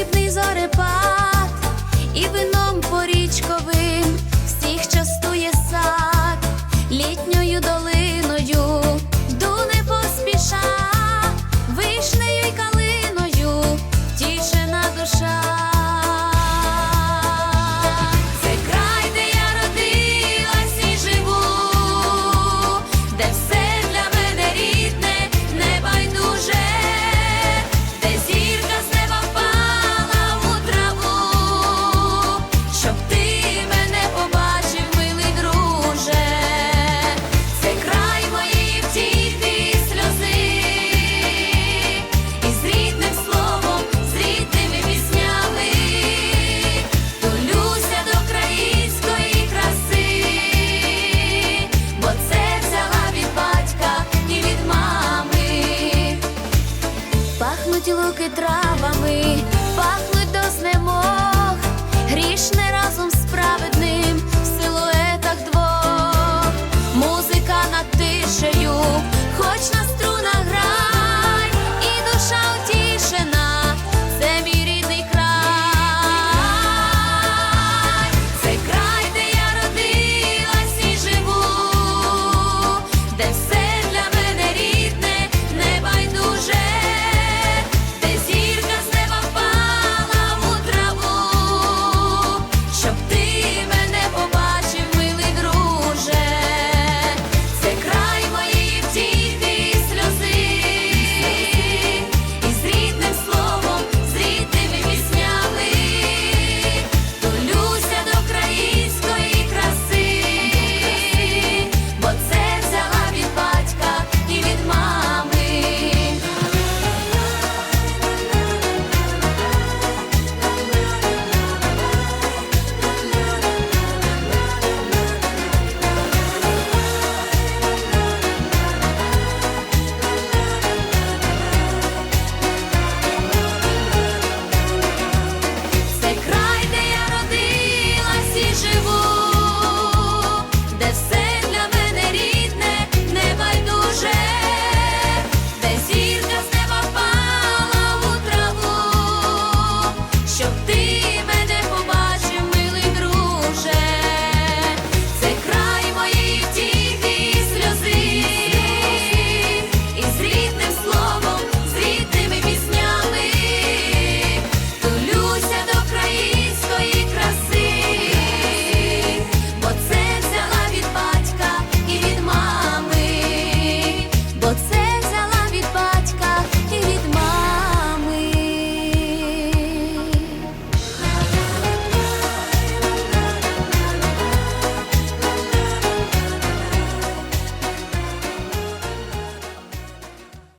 срібний зорепад і вином порічковим. травами, пахнуть до знемог, грішне разом. з